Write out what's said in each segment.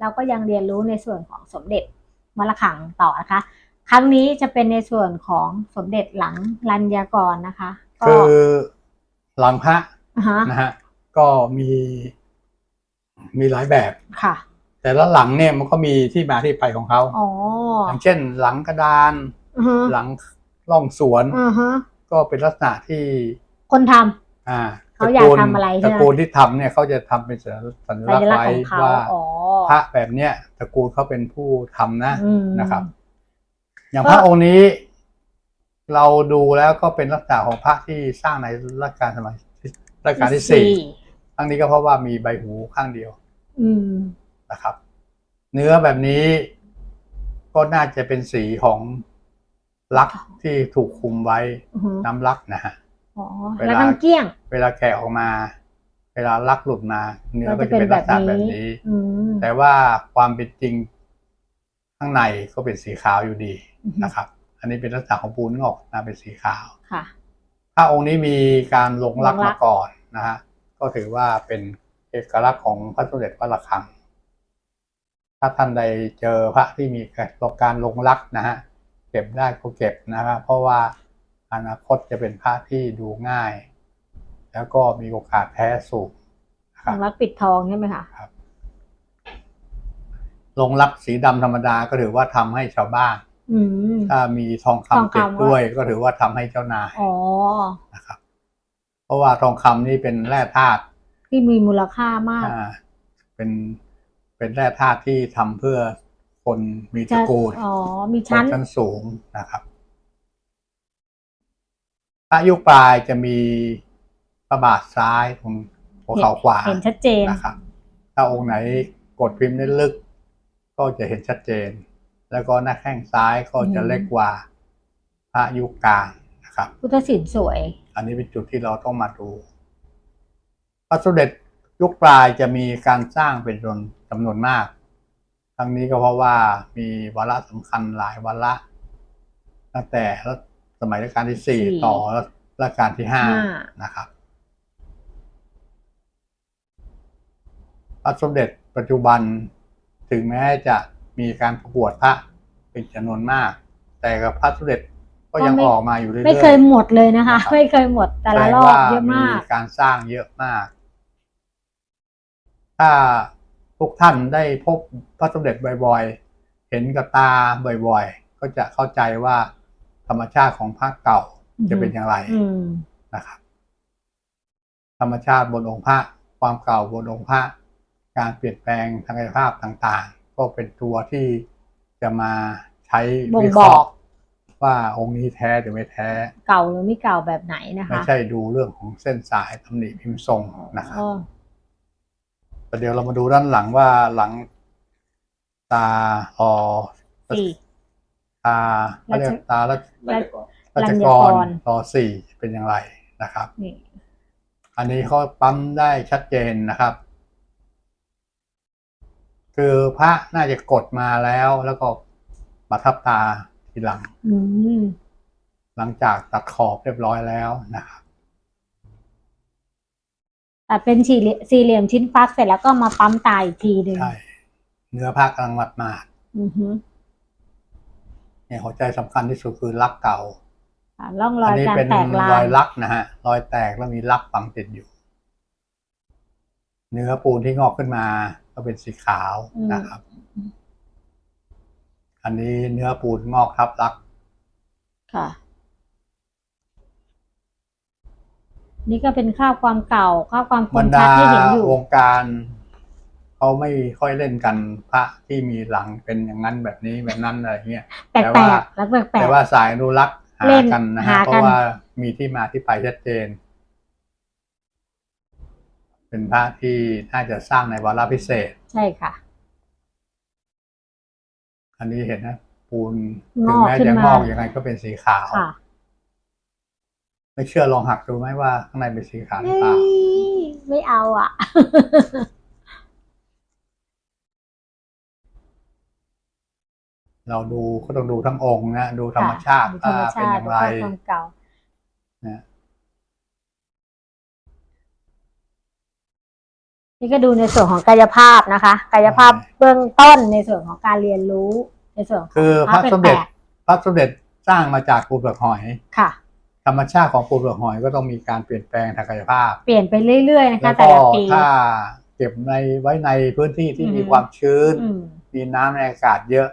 เราก็ยังเรียนรู้ในส่วนของสมเด็จมรขังต่อนะคะ ครั้งนี้จะเป็นในส่วนของสมเด็จหลังรัญญากรนะคะก็คือหลังพระอ่าฮะนะฮะก็มีมีหลายแบบค่ะ แต่ละหลังเนี่ยมันก็มีที่มาที่ไปของเขาอ๋ออย่างเช่น หลังกระดานอือฮะหลังร่องสวนอือฮะก็เป็นลักษณะที่คนทำอ่าเขาอยากทำอะไรใช่ตไหมระกูลที่ทำเนี่ยเขาจะทำเป็นสัญลักษณ์สัญลักษณ์ไว้ของเขาว่าอ๋อ พระแบบเนี้ยตระกูลเขาเป็นผู้ทำนะอืมนะครับ อย่างก็พระองค์นี้ เราดูแล้วก็เป็นลักษณะของพระที่สร้างในรัชกาลสมัยรัชกาลที่สี่ครั้งนี้ก็เพราะว่ามีใบหูข้างเดียว อืมนะครับ เนื้อแบบนี้ก็น่าจะเป็นสีของลักษณ์ที่ถูกคุมไว้อือฮึน้ำลักษณ์นะฮะอ๋อเวลาแล้วน้ำเกี้ยง เวลาแกะออกมา เวลาลักษณ์หลุดมา เนื้อก็จะเป็นลักษณะแบบนี้อืมแต่ว่าความเป็นจริงข้างในก็เป็นสีขาวอยู่ดีอือฮึนะครับ อันนี้เป็นลักษณะของปูนงอกนะเป็นสีขาวค่ะถ้าองค์นี้มีการลงลักษณ์ลงลัมากษณ์ก่อนนะฮะก็ถือว่าเป็นเอกลักษณ์ของพระสมเด็จพระระฆัง ถ้าท่านใดเจอพระที่มีการลงลักษณ์นะฮะเก็บได้ก็เก็บนะครับ เพราะว่าอนาคตจะเป็นพระที่ดูง่าย แล้วก็มีโอกาสแท้สูงนะคขรัอบงรักปิดทองใช่ไหมคะลงลักษณ์สีดำธรรมดาก็ถือว่าทำให้ชาวบ้านอืมถ้ามีทองทองคำคำเก็บด้วยก็ถือว่าทำให้เจ้านายอ๋อนะครับ เพราะว่าทองคำนี่เป็นแร่ธาตุที่มีมูลค่ามากอ่าเป็นเป็นแร่ธาตุที่ทำเพื่อคนมีตระกูลอ๋อมีชชั้นนชั้นสูงนะครับพระยุคปลายจะมี พระบาทซ้ายของหัวเข่าขวาเห็นชัดเจนนะครับ ถ้าองค์ไหนกดพิมพ์ได้ลึก ก็จะเห็นชัดเจน แล้วก็หน้าแข้งซ้ายก็จะอืมเล็กกว่าพระยุคกลางนะครับ พุทธศิลป์สวย อันนี้เป็นจุดที่เราต้องมาดูพระสมเด็จยุคปลายจะมีการสร้างเป็นจำนวนจำนวนมาก ทั้งนี้ก็เพราะว่ามีวาระสำคัญหลายวาระตั้งแต่รัชสมัยรัชกาลที่สี่สี่ต่อรัชกาลที่ห้าห้านะครับ ระสมเด็จปัจจุบันถึงแม้จะมีการประกวดพระเป็นจำนวนมาก แต่กับพระสมเด็จก็ยังออกมาอยู่เรื่อยๆไม่เคยหมดเลยนะคะนะครับไม่เคยหมดแต่ละแสดงรอบว่าเยอะมากการสร้างเยอะมาก ถ้าทุกท่านได้พบพระสมเด็จบ่อยๆ เห็นกับตาบ่อยๆ ก็จะเข้าใจว่าธรรมชาติของพระเก่าจะเป็นอย่างไรอืมนะครับ ธรรมชาติบนองค์พระ ความเก่าบนองค์พระ การเปลี่ยนแปลงทางกายภาพต่างๆ ก็เป็นตัวที่จะมาใช้บ่งวิเคราะบอกห์ว่าองค์นี้แท้หรือไม่แท้ เก่าหรือไม่เก่าแบบไหนนะคะไม่ใช่ดูเรื่องของเส้นสายตำหนิพิมพ์ทรงนะครับอ๋อแต่เดี๋ยวเรามาดูด้านหลังว่าหลังตาออสี่ ตาเขาเรียกตาราชรัชราชรัญกญากรรรอสี่เป็นอย่างไรนะครับ นี่ อันนี้เขาปั๊มได้ชัดเจนนะครับ คือพระน่าจะกดมาแล้วแล้วก็ประทับตาทีหลังอืมหลังจากตัดขอบเรียบร้อยแล้วนะครับแต่เป็นสี่เหลี่ยสี่เหลี่ยมชิ้นฟักเสร็จแล้วก็มาปั๊มตาอีกทีหนึ่งใช่เนื้อผ้ากำลังหมาดมาดอือฮึๆเนี่ยหัวใจสำคัญที่สุดคือลักเก่าอ่าร่องรอยนี้การเป็นแตกลารอยยลักนะฮะ รอยแตกแล้วมีลักฝังติดอยู่ เนื้อปูนที่งอกขึ้นมา ก็เป็นสีขาวนะครับ อันนี้เนื้อปูนงอกทับลัก ค่ะ นี่ก็เป็นค่าความเก่าค่าความคบรมรชัดาดที่เห็นอยู่วงการเขาไม่ค่อยเล่นกันพระที่มีหลังเป็นอย่างนั้นแบบนี้แบบนั้นอะไรเงี้ย แปลแต่ว่ากๆแล้วแปลแต่กว่าสายอนุรักษ์หาเล่นกันนะหาฮะกัน เพราะว่ามีที่มาที่ไปชัดเจน เป็นพระที่น่าจะสร้างในวาระพิเศษๆ ใช่ค่ะ อันนี้เห็นนะ ปูนงถึงอกแม้ขึ้นจะมางอกยังไงก็เป็นสีขาวค่ะไม่เชื่อลองหักดูไหมว่าข้างในเป็นสีขาวหรือเอ้เปล่ายไม่เอาอะ เราดูก็ต้องดูทั้งองค์นะดูธรรมชาติดูธรรมว่าชาเป็นอติย่างไรดูความเก่านะ นี่ก็ดูในส่วนของกายภาพนะคะ กายภาพเบื้องต้นในส่วนของการเรียนรู้ ในส่วนของคือพระสมเด็จแปลกพระสมเด็จสร้างมาจากปูเปลือกหอยๆค่ะ ธรรมชาติของปูเปลือกหอยก็ต้องมีการเปลี่ยนแปลงทางกายภาพ เปลี่ยนไปเรื่อยๆนะคะแล้วแต่ก็ละปีถ้าเก็บในไว้ในพื้นที่ที่อือฮึมีความชื้นอืมมีน้ำในอากาศเยอะ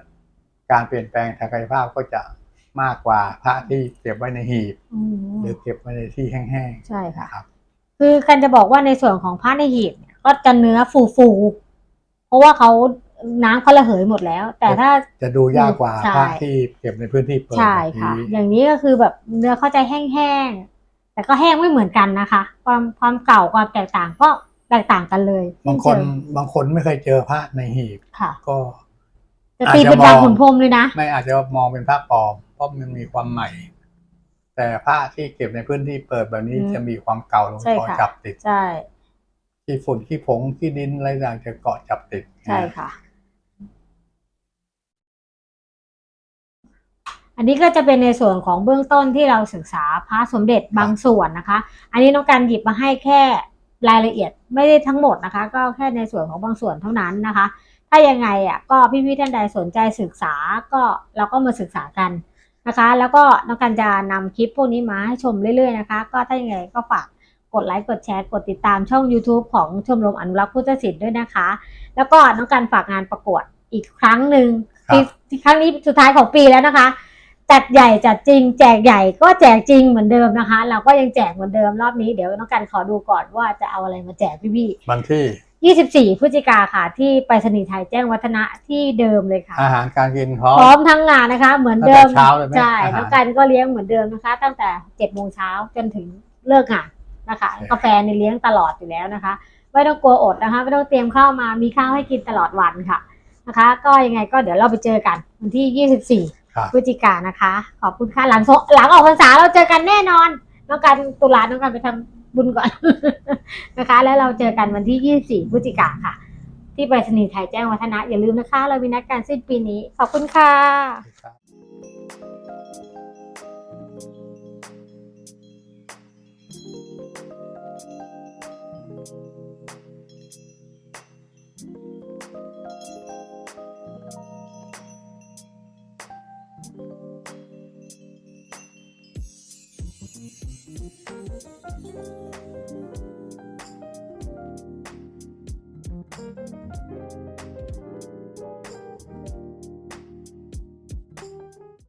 การเปลี่ยนแปลงทางกายภาพก็จะมากกว่าพระที่เก็บไว้ในหีบอืมหรือเก็บไว้ในที่แห้งใช่ๆค่ะนะครับคือกันจะบอกว่าในส่วนของผ้าในหีบเนี่ย ก็จะเนื้อฟูๆเพราะว่าเขาน้ำเขาระเหยหมดแล้ว แต่ถ้าจะดูยากกว่าใช่พระที่เก็บในพื้นที่เปิดใช่แบบค่ะนี้อย่างนี้ก็คือแบบเนื้อเขาจะแห้งๆแต่ก็แห้งไม่เหมือนกันนะคะ ความความเก่าความแตกต่างก็แตกต่างกันเลยบางคนสิ้เชิบางคนไม่เคยเจอพระในหีบค่ะก็จะตีเป็นอาจจะดาวมองขุนพรหมเลยนะไม่อาจจะมองเป็นพระปลอมเพราะมันมีความใหม่ แต่พระที่เก็บในพื้นที่เปิดแบบนี้อืมจะมีความเก่าลงใช่เกาะค่ะจับติดใช่ ขี้ฝุ่นขี้ผงขี้ดินอะไรต่างจะเกาะจับติดใช่ค่ะ อันนี้ก็จะเป็นในส่วนของเบื้องต้นที่เราศึกษาพระสมเด็จบางส่วนนะคะ อันนี้น้องการหยิบมาให้แค่รายละเอียดไม่ได้ทั้งหมดนะคะ ก็แค่ในส่วนของบางส่วนเท่านั้นนะคะ ถ้ายังไงอะก็พี่ๆท่านใดสนใจศึกษาก็เราก็มาศึกษากันนะคะ แล้วก็น้องการจะนำคลิปพวกนี้มาให้ชมเรื่อยๆนะคะ ก็ถ้ายังไงก็ฝาก กดไลค์กดแชร์กดติดตามช่อง YouTube ของชมรมอนุรักษ์พุทธศิลป์ด้วยนะคะ แล้วก็น้องการฝากงานประกวดอีกครั้งหนึ่งครับที่ที่ครั้งนี้สุดท้ายของปีแล้วนะคะ จัดใหญ่จัดจริง แจกใหญ่ก็แจกจริงเหมือนเดิมนะคะ เราก็ยังแจกเหมือนเดิมรอบนี้เดี๋ยวน้องกันขอดูก่อนว่าจะเอาอะไรมาแจกพี่วันที่ๆ24พฤศจิกาค่ะ ที่ไปรษณีย์ไทยแจ้งวัฒนะที่เดิมเลยค่ะ อาหารการกินพร้อพร้อมมทั้งงานนะคะ เหมือนเดิมตั้งแต่เช้าเลยไหมใช่อาหาร น้องกันก็เลี้ยงเหมือนเดิมนะคะ ตั้งแต่7โมงเช้าจนถึงเลิกงาน นะคะโอเคกาแฟในยเลี้ยงตลอดอยู่แล้วนะคะ ไม่ต้องกลัวอดนะคะ ไม่ต้องเตรียมข้าวมามีข้าวให้กินตลอดวันค่ะนะคะ ก็ยังไงก็เดี๋ยวเราไปเจอกันวันที่ 24ครับพฤศจิกายนนะคะ ขอบคุณค่ะหลังสงหลังออกพรรษาเราเจอกันแน่นอนน้องกันตุลาน้องกันไปทำบุญก่อนนะคะ แล้วเราเจอกันวันที่ 24 พฤศจิกาค่ะ ที่ไปรษณีย์ไทยแจ้งวัฒนะ อย่าลืมนะคะ เรามีนัดการสิ้นปีนี้ ขอบคุณค่ะ